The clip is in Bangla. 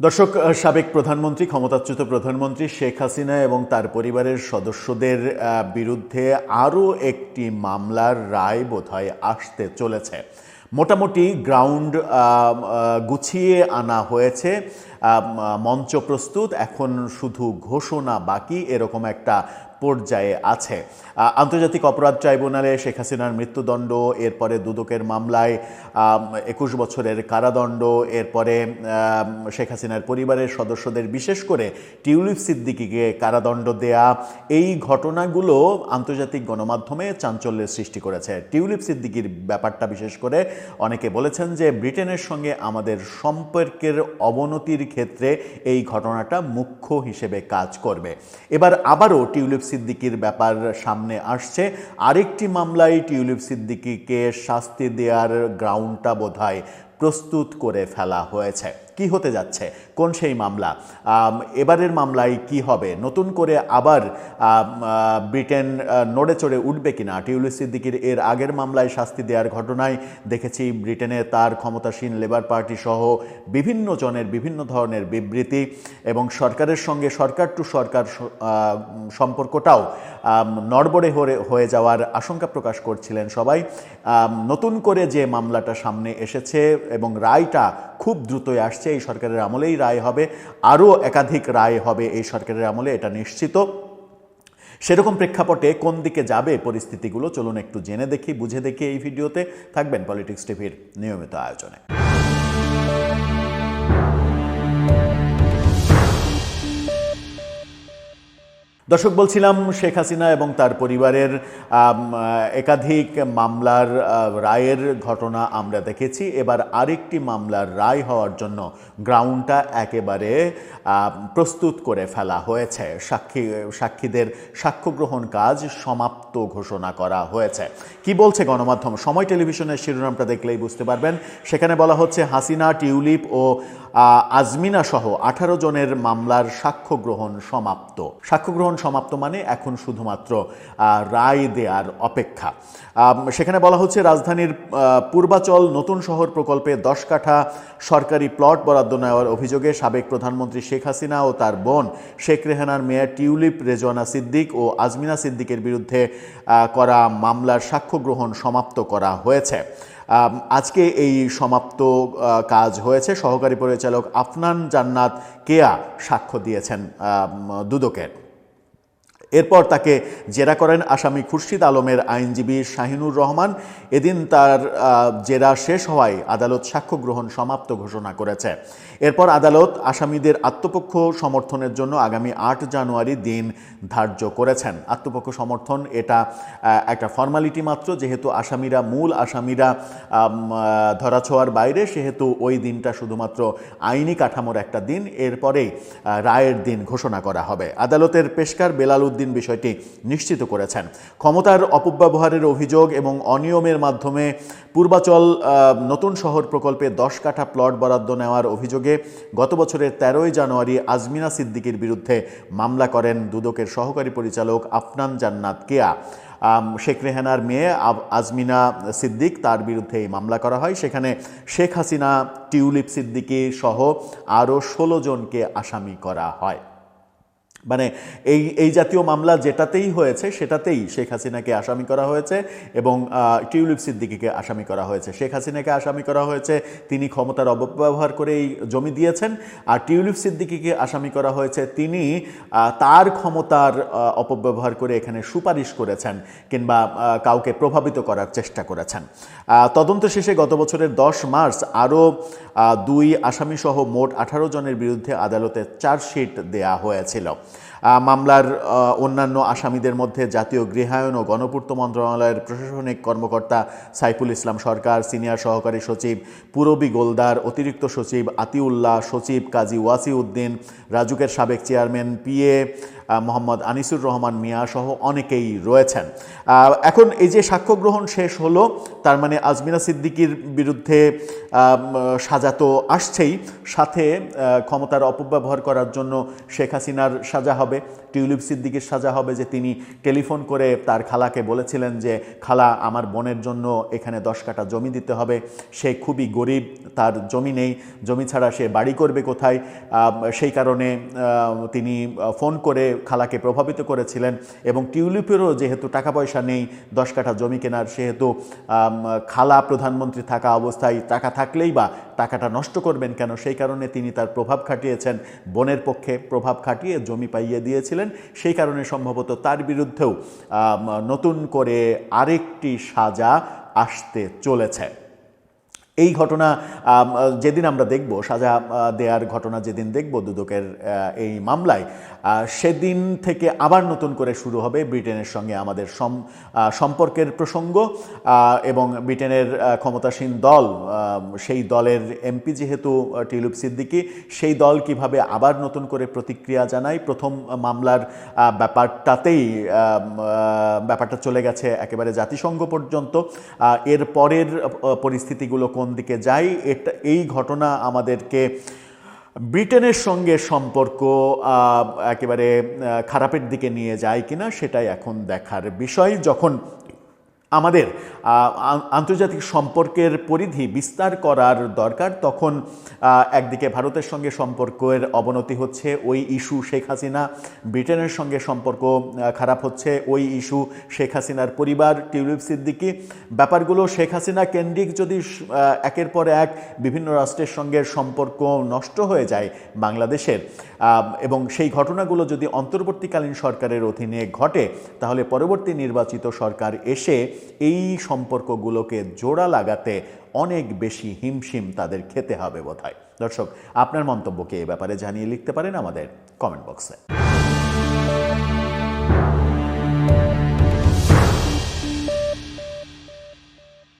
দর্শক সাবেক প্রধানমন্ত্রী, ক্ষমতাচ্যুত প্রধানমন্ত্রী শেখ হাসিনা এবং তার পরিবারের সদস্যদের বিরুদ্ধে আরও একটি মামলার রায় বোধহয় আসতে চলেছে। মোটামুটি গ্রাউন্ড গুছিয়ে আনা হয়েছে। মঞ্চ প্রস্তুত, এখন শুধু ঘোষণা বাকি, এরকম একটা পর্যায়ে আছে। আন্তর্জাতিক অপরাধ ট্রাইব্যুনালে শেখ হাসিনার মৃত্যুদণ্ড, এরপরে দুদকের মামলায় একুশ বছরের কারাদণ্ড, এরপরে শেখ হাসিনার পরিবারের সদস্যদের বিশেষ করে টিউলিপ সিদ্দিকিকে কারাদণ্ড দেয়া, এই ঘটনাগুলো আন্তর্জাতিক গণমাধ্যমে চাঞ্চল্যের সৃষ্টি করেছে। টিউলিপ সিদ্দিকির ব্যাপারটা বিশেষ করে অনেকে বলেছেন যে, ব্রিটেনের সঙ্গে আমাদের সম্পর্কের অবনতির ক্ষেত্রে এই ঘটনাটা মুখ্য হিসেবে কাজ করবে। এবার আবারও টিউলিপ সিদ্দিকির ব্যাপার সামনে আসছে। আরেকটি মামলায় টিউলিপ সিদ্দিকিকে শাস্তি দেওয়ার গ্রাউন্ডটা বোধহয় প্রস্তুত করে ফেলা হয়েছে। কি হতে যাচ্ছে? কোন সেই মামলা? এবারের মামলায় কি হবে? নতুন করে আবার ব্রিটেন নড়ে চড়ে উঠবে কিনা? টিউলিপ সিদ্দিকির এর আগের মামলায় শাস্তি দেওয়ার ঘটনায় দেখেছি ব্রিটেনে তার ক্ষমতাসীন লেবার পার্টি সহ বিভিন্ন জনের বিভিন্ন ধরনের বিবৃতি এবং সরকারের সঙ্গে সরকার টু সরকার সম্পর্কটাও নড়বড়ে হয়ে যাওয়ার আশঙ্কা প্রকাশ করছিলেন সবাই। নতুন করে যে মামলাটা সামনে এসেছে এবং রায়টা খুব দ্রুতই আসছে এই সরকারের আমলেই রায় হবে, আরও একাধিক রায় হবে এই সরকারের আমলে, এটা নিশ্চিত। সেরকম প্রেক্ষাপটে কোন দিকে যাবে পরিস্থিতিগুলো, চলুন একটু জেনে দেখি, বুঝে দেখি এই ভিডিওতে। থাকবেন পলিটিক্স টিভির নিয়মিত আয়োজনে। দর্শক, বলছিলাম শেখ হাসিনা এবং তার পরিবারের একাধিক মামলার রায়ের ঘটনা আমরা দেখেছি। এবার আরেকটি মামলার রায় হওয়ার জন্য গ্রাউন্ডটা একেবারে প্রস্তুত করে ফেলা হয়েছে। সাক্ষী, সাক্ষীদের সাক্ষ্য গ্রহণ কাজ সমাপ্ত ঘোষণা করা হয়েছে। কি বলছে গণমাধ্যম? সময় টেলিভিশনের শিরোনামটা দেখলেই বুঝতে পারবেন। সেখানে বলা হচ্ছে, হাসিনা, টিউলিপ ও আজমিনা সহ আঠারো জনের মামলার সাক্ষ্য গ্রহণ সমাপ্ত। সাক্ষ্য গ্রহণ সমাপ্ত মানে এখন শুধুমাত্র রায় দেওয়ার অপেক্ষা। সেখানে বলা হচ্ছে রাজধানীর পূর্বাচল নতুন শহর প্রকল্পে দশ কাঠা সরকারি প্লট বরাদ্দ নেওয়ার অভিযোগে সাবেক প্রধানমন্ত্রী শেখ হাসিনা ও তার বোন শেখ রেহানার মেয়র টিউলিপ রেজওয়ানা সিদ্দিক ও আজমিনা সিদ্দিকের বিরুদ্ধে করা মামলার সাক্ষ্য গ্রহণ সমাপ্ত করা হয়েছে। আজকে এই সমাপ্ত কাজ হয়েছে। সহকারী পরিচালক আফনান জান্নাত কেয়া সাক্ষ্য দিয়েছেন দুদকের। এরপর তাকে জেরা করেন আসামি খুরশিদ আলমের আইনজীবী শাহিনুর রহমান। এদিন তার জেরা শেষ হওয়ায় আদালত সাক্ষ্য গ্রহণ সমাপ্ত ঘোষণা করেছে। এরপর আদালত আসামিদের আত্মপক্ষ সমর্থনের জন্য আগামী আট জানুয়ারি দিন ধার্য করেছেন। আত্মপক্ষ সমর্থন এটা একটা ফর্মালিটি মাত্র, যেহেতু আসামিরা মূল আসামিরা ধরাছোঁয়ার বাইরে, সেহেতু ওই দিনটা শুধুমাত্র আইনি কাঠামোর একটা দিন। এরপরেই রায়ের দিন ঘোষণা করা হবে। আদালতের পেশকার বেলাল উদ্দিন বিষয়টি নিশ্চিত করেছেন। ক্ষমতার অপব্যবহারের অভিযোগ এবং অনিয়মের মাধ্যমে পূর্বাচল নতুন শহর প্রকল্পে দশ কাঠা প্লট বরাদ্দ নেওয়ার অভিযোগে গত বছরের তেরোই জানুয়ারি আজমিনা সিদ্দিকির বিরুদ্ধে মামলা করেন দুদকের সহকারী পরিচালক আফনান জান্নাত কেয়া। শেখ রেহানার মেয়ে আজমিনা সিদ্দিক তার বিরুদ্ধে এই মামলা করা হয়। সেখানে শেখ হাসিনা, টিউলিপ সিদ্দিকি সহ আরও ষোলো জনকে আসামি করা হয়। মানে এই এই জাতীয় মামলা যেটাতেই হয়েছে সেটাতেই শেখ হাসিনাকে আসামি করা হয়েছে এবং টিউলিপ সিদ্দিকিকে আসামি করা হয়েছে। শেখ হাসিনাকে আসামি করা হয়েছে, তিনি ক্ষমতার অপব্যবহার করে এই জমি দিয়েছেন আর টিউলিপ সিদ্দিকিকে আসামি করা হয়েছে, তিনি তার ক্ষমতার অপব্যবহার করে এখানে সুপারিশ করেছেন কিংবা কাউকে প্রভাবিত করার চেষ্টা করেছেন। তদন্ত শেষে গত বছরের দশ মার্চ আরও দুই আসামিসহ মোট আঠারো জনের বিরুদ্ধে আদালতে চার্জশিট দেয়া হয়েছিল। মামলার অন্যান্য আসামিদের মধ্যে জাতীয় গৃহায়ন ও গণপূর্ত মন্ত্রণালয়ের প্রশাসনিক কর্মকর্তা সাইফুল ইসলাম সরকার, সিনিয়র সহকারী সচিব পুরবী গোলদার, অতিরিক্ত সচিব আতিউল্লাহ, সচিব কাজী ওয়াসি উদ্দিন রাজুকের সাবেক চেয়ারম্যান পিএ মোহাম্মদ আনিসুর রহমান মিয়া সহ অনেকেই রয়েছেন। এখন এই যে সাক্ষ্য গ্রহণ শেষ হলো, তার মানে আজমিনা সিদ্দিকির বিরুদ্ধে সাজা তো আসছেই। সাথে ক্ষমতার অপব্যবহার করার জন্য শেখ হাসিনার সাজা হবে, টিউলিপ সিদ্দিকির সাজা হবে যে তিনি টেলিফোন করে তার খালাকে বলেছিলেন যে, খালা, আমার বোনের জন্য এখানে দশ কাটা জমি দিতে হবে। সে খুবই গরিব, তার জমি নেই, জমি ছাড়া সে বাড়ি করবে কোথায়? সেই কারণে তিনি ফোন করে খালাকে প্রভাবিত করেছিলেন এবং টিউলিপেরও যেহেতু টাকা পয়সা নেই, দশ কাঠা জমি কেনার সেহেতু খালা প্রধানমন্ত্রী থাকা অবস্থায় টাকা থাকলেই বা টাকাটা নষ্ট করবেন কেন? সেই কারণে তিনি তার প্রভাব খাটিয়েছেন, বনের পক্ষে প্রভাব খাটিয়ে জমি পাইয়ে দিয়েছিলেন। সেই কারণে সম্ভবত তার বিরুদ্ধেও নতুন করে আরেকটি সাজা আসতে চলেছে। এই ঘটনা যেদিন আমরা দেখব সাজা দেয়ার ঘটনা যেদিন দেখব দুদকের এই মামলায় সেদিন থেকে আবার নতুন করে শুরু হবে ব্রিটেনের সঙ্গে আমাদের সম- সম্পর্কের প্রসঙ্গ এবং ব্রিটেনের ক্ষমতাসীন দল সেই দলের এমপি যেহেতু আহ, টিউলিপ সিদ্দিকি সেই দল কীভাবে আবার নতুন করে প্রতিক্রিয়া জানায় প্রথম মামলার ব্যাপারটাতেই ব্যাপারটা চলে গেছে একেবারে জাতিসংঘ পর্যন্ত এর পরের পরিস্থিতিগুলো কোন দিকে যাই, এটা, এই ঘটনা আমাদেরকে ব্রিটেনের সঙ্গে সম্পর্ক একেবারে খারাপের দিকে নিয়ে যায় কিনা সেটাই এখন দেখার বিষয়। যখন আমাদের আন্তর্জাতিক সম্পর্কের পরিধি বিস্তার করার দরকার, তখন একদিকে ভারতের সঙ্গে সম্পর্কের অবনতি হচ্ছে, ওই ইস্যু শেখ হাসিনা, ব্রিটেনের সঙ্গে সম্পর্ক খারাপ হচ্ছে, ওই ইস্যু শেখ হাসিনার পরিবার, টিউলিপ সিদ্দিকি। ব্যাপারগুলো শেখ হাসিনা কেন্দ্রিক যদি একের পর এক বিভিন্ন রাষ্ট্রের সঙ্গে সম্পর্ক নষ্ট হয়ে যায় বাংলাদেশের এবং সেই ঘটনাগুলো যদি অন্তর্বর্তীকালীন সরকারের অধীনে ঘটে, তাহলে পরবর্তী নির্বাচিত সরকার এসে এই সম্পর্কগুলোকে জোড়া লাগাতে অনেক বেশি হিমশিম তাদের খেতে হবে বোধহয়। দর্শক, আপনার মন্তব্যকে এ ব্যাপারে জানিয়ে লিখতে পারেন আমাদের কমেন্ট বক্সে